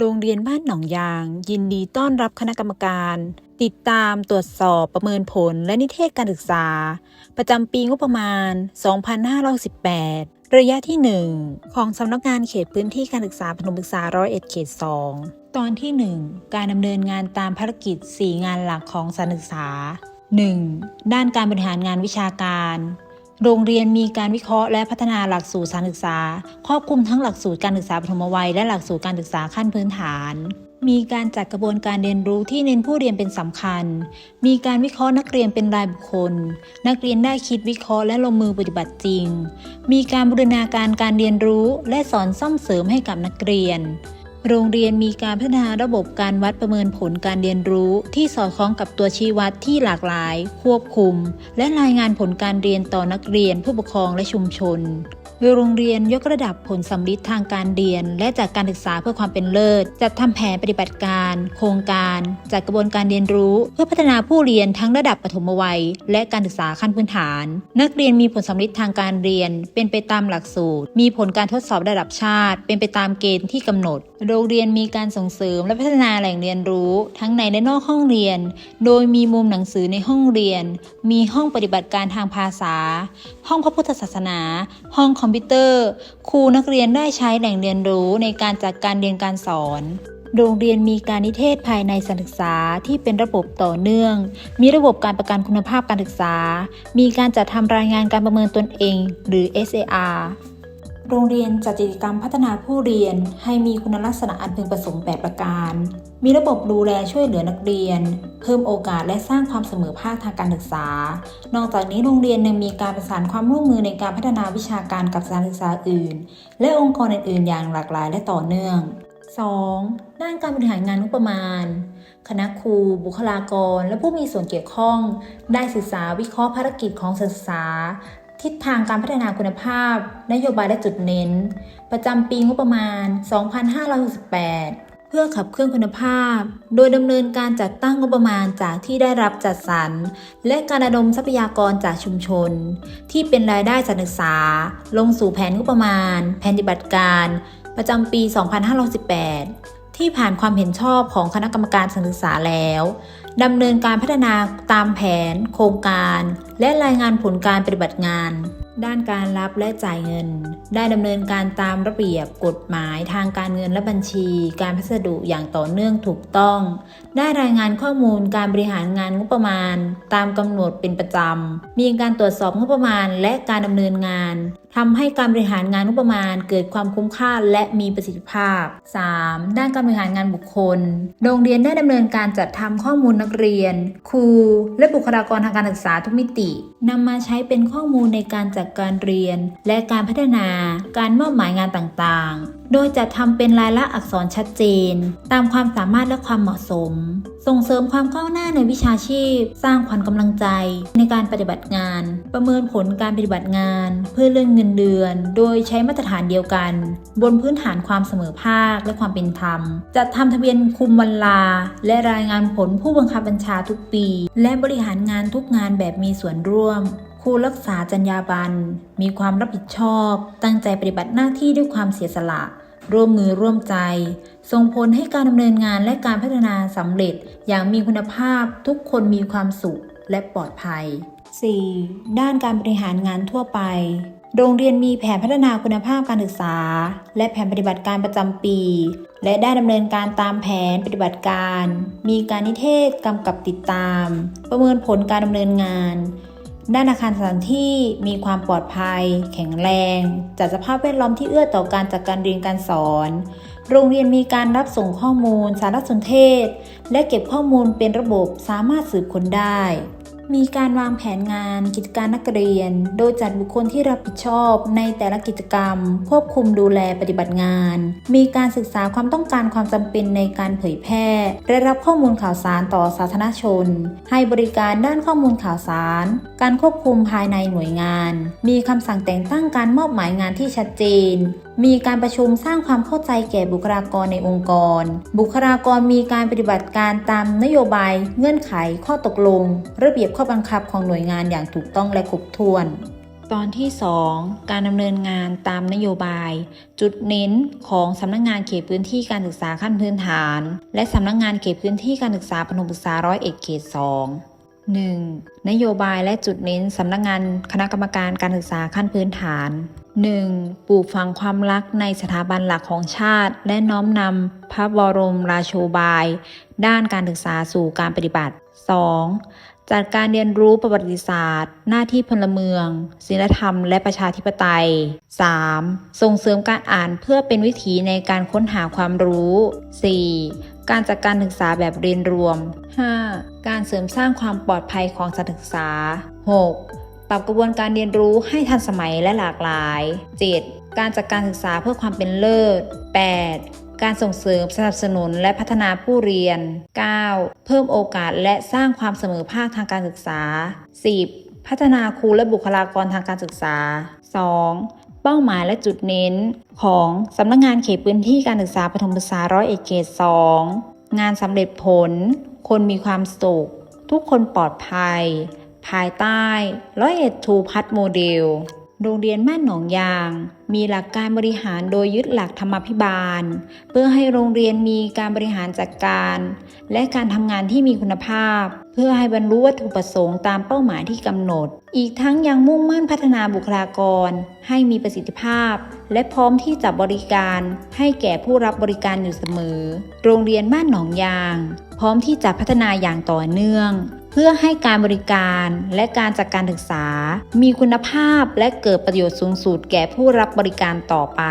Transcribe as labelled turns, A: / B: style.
A: โรงเรียนบ้านหนองยาง ยินดีต้อนรับคณะกรรมการ ติดตามตรวจสอบประเมินผลและนิเทศการศึกษา ประจำปีงบประมาณ 2518 ระยะที่ 1 ของสำนักงานเขตพื้นที่การศึกษาปฐมศึกษาร้อยเอ็ดเขต 2 ตอนที่ 1 การดำเนินงานตามภารกิจ 4 งานหลักของสถานศึกษา 1. ด้านการบริหารงานวิชาการ โรงเรียนมีการวิเคราะห์และพัฒนาหลักสูตรสานศึกษา ครอบคลุมทั้งหลักสูตรการศึกษาปฐมวัยและหลักสูตรการศึกษาขั้นพื้นฐาน มีการจัดกระบวนการเรียนรู้ที่เน้นผู้เรียนเป็นสำคัญ มีการวิเคราะห์นักเรียนเป็นรายบุคคล นักเรียนได้คิดวิเคราะห์และลงมือปฏิบัติจริง มีการบูรณาการการเรียนรู้และสอนซ่อมเสริมให้กับนักเรียน โรงเรียนมีการพัฒนาระบบการวัดประเมินผลการเรียนรู้ ที่สอดคล้องกับตัวชี้วัดที่หลากหลาย ควบคุม และรายงานผลการเรียนต่อนักเรียน ผู้ปกครองและชุมชนโดยโรงเรียนยกระดับผลสำลิดทางการเรียน และจากการศึกษาเพื่อความเป็นเลิศ จัดทำแผนปฏิบัติการ โครงการ จัดกระบวนการเรียนรู้ เพื่อพัฒนาผู้เรียนทั้งระดับปฐมวัย และการศึกษาขั้นพื้นฐาน นักเรียนมีผลสำลิดทางการเรียน เป็นไปตามหลักสูตร มีผลการทดสอบระดับชาติ เป็นไปตามเกณฑ์ที่กำหนด โรงเรียนมีการส่งเสริมและพัฒนาแหล่งเรียนรู้ ทั้งในและนอกห้องเรียน โดยมีมุมหนังสือในห้องเรียน มีห้องปฏิบัติการทางภาษา ห้องพระพุทธศาสนา ห้องคอมพิวเตอร์ ครูนักเรียนได้ใช้แหล่งเรียนรู้ในการจัดการเรียนการสอนโรงเรียนมีการนิเทศภายในสถานศึกษาที่เป็นระบบต่อเนื่อง มีระบบการประกันคุณภาพการศึกษา มีการจัดทำรายงานการประเมินตนเอง หรือ SAR โรงเรียนจัดกิจกรรมพัฒนาผู้เรียนให้มีคุณลักษณะอันพึงประสงค์8ประการ มีระบบดูแลช่วยเหลือนักเรียน เพิ่มโอกาสและสร้างความเสมอภาคทางการศึกษา นอกจากนี้โรงเรียนยังมีการประสานความร่วมมือในการพัฒนาวิชาการกับสถานศึกษาอื่น และองค์กรอื่นๆ อย่างหลากหลายและต่อเนื่อง 2. ด้านการบริหารงานงบประมาณ คณะครู บุคลากร และผู้มีส่วนเกี่ยวข้อง ได้ศึกษาวิเคราะห์ภารกิจของศึกษา ทิศทางการพัฒนาคุณภาพ นโยบายและจุดเน้น ประจำปีงบประมาณ 2568 เพื่อขับเคลื่อนคุณภาพ โดยดำเนินการจัดตั้งงบประมาณจากที่ได้รับจัดสรร และการระดมทรัพยากรจากชุมชน ที่เป็นรายได้สถานศึกษา ลงสู่แผนงบประมาณ แผนปฏิบัติการ ประจำปี 2518 ที่ผ่านความเห็นชอบของคณะกรรมการสถานศึกษาแล้วดำเนินการพัฒนาตามแผน โครงการ และรายงานผลการปฏิบัติงาน ด้านการรับและจ่ายเงิน ได้ดำเนินการตามระเบียบกฎหมายทางการเงินและบัญชี การพัสดุอย่างต่อเนื่องถูกต้อง ได้รายงานข้อมูลการบริหารงานงบประมาณ ตามกำหนดเป็นประจำ มีการตรวจสอบงบประมาณและการดำเนินงานทำให้การบริหารงานงบประมาณเกิดความคุ้มค่าและมีประสิทธิภาพ 3. ด้านการบริหารงานบุคคล โรงเรียนได้ดำเนินการจัดทำข้อมูลนักเรียน ครู และบุคลากรทางการศึกษาทุกมิตินำมาใช้เป็นข้อมูลในการจัดการเรียน และการพัฒนา การมอบหมายงานต่างๆ โดยจะทำเป็นลายลักษณ์อักษรชัดเจน ตามความสามารถและความเหมาะสม ส่งเสริมความก้าวหน้าในวิชาชีพ สร้างขวัญกำลังใจในการปฏิบัติงาน ประเมินผลการปฏิบัติงาน เพื่อเรื่องเงินเดือน โดยใช้มาตรฐานเดียวกัน บนพื้นฐานความเสมอภาคและความเป็นธรรม จัดทำทะเบียนคุมวันลา และรายงานผลผู้บังคับบัญชาทุกปี และบริหารงานทุกงานแบบมีส่วนร่วม ครูรักษาจรรยาบรรณมีความรับผิดชอบ ตั้งใจปฏิบัติหน้าที่ด้วยความเสียสละ ร่วมมือร่วมใจ ส่งผลให้การดำเนินงานและการพัฒนาสำเร็จอย่างมีคุณภาพทุกคนมีความสุขและปลอดภัย 4. ด้านการบริหารงานทั่วไป โรงเรียนมีแผนพัฒนาคุณภาพการศึกษา และแผนปฏิบัติการประจำปี และได้ดำเนินการตามแผนปฏิบัติการ มีการนิเทศกำกับติดตาม ประเมินผลการดำเนินงาน ด้านอาคารสถานที่มีความปลอดภัย แข็งแรง จัดสภาพแวดล้อมที่เอื้อต่อการจัดการเรียนการสอน โรงเรียนมีการรับส่งข้อมูล สารสนเทศ และเก็บข้อมูลเป็นระบบสามารถสืบค้นได้ มีการวางแผนงานกิจการนักเรียน โดยจัดบุคคลที่รับผิดชอบในแต่ละกิจกรรม ควบคุมดูแลปฏิบัติงาน มีการศึกษาความต้องการความจำเป็นในการเผยแพร่และรับข้อมูลข่าวสารต่อสาธารณชน ให้บริการด้านข้อมูลข่าวสาร การควบคุมภายในหน่วยงาน มีคำสั่งแต่งตั้งการมอบหมายงานที่ชัดเจนมีการประชุมสร้างความเข้าใจแก่บุคลากรในองค์กร บุคลากรมีการปฏิบัติการตามนโยบาย เงื่อนไข ข้อตกลง ระเบียบข้อบังคับของหน่วยงานอย่างถูกต้องและครบถ้วน ตอนที่ 2 การดำเนินงานตามนโยบาย จุดเน้นของสำนักงานเขตพื้นที่การศึกษาขั้นพื้นฐาน และสำนักงานเขตพื้นที่การศึกษาปฐมศึกษาร้อยเอ็ดเขต2 1. นโยบายและจุดเน้นสำนักงานคณะกรรมการการศึกษาขั้นพื้นฐาน 1. ปลูกฝังความรักในสถาบันหลักของชาติ และน้อมนำพระบรมราโชบาย ด้านการศึกษาสู่การปฏิบัติ 2. จัดการเรียนรู้ประวัติศาสตร์ หน้าที่พลเมืองศีลธรรม และประชาธิปไตย 3. ส่งเสริมการอ่านเพื่อเป็นวิถีในการค้นหาความรู้ 4. การจัดการศึกษาแบบเรียนรวม 5. การเสริมสร้างความปลอดภัยของสถานศึกษา 6. ปรับกระบวนการเรียนรู้ให้ทันสมัยและหลากหลาย 7. การจัดการศึกษาเพื่อความเป็นเลิศ 8. การส่งเสริมสนับสนุนและพัฒนาผู้เรียน 9. เพิ่มโอกาสและสร้างความเสมอภาคทางการศึกษา 10. พัฒนาครูและบุคลากรทางการศึกษา 2. เป้าหมายและจุดเน้น ของสำนักงงานเขตพื้นที่การศึกษาปฐมศึกษาร้อยเอ็ดเขต2งานสำเร็จผล คนมีความสุข ทุกคนปลอดภัย ภายใต้ร้อยเอ็ดทูพัฒโมเดล โรงเรียนบ้านหนองยาง มีหลักการบริหารโดยยึดหลักธรรมาภิบาล เพื่อให้โรงเรียนมีการบริหารจัดการ และการทำงานที่มีคุณภาพ เพื่อให้บรรลุวัตถุประสงค์ตามเป้าหมายที่กำหนด อีกทั้งยังมุ่งมั่นพัฒนาบุคลากร ให้มีประสิทธิภาพ และพร้อมที่จะบริการให้แก่ผู้รับบริการอยู่เสมอ โรงเรียนบ้านหนองยาง พร้อมที่จะพัฒนาอย่างต่อเนื่อง พื่อให้การบริการและการจัดการศึกษา มีคุณภาพและเกิดประโยชน์สูงสุดแก่ผู้รับบริการต่อไป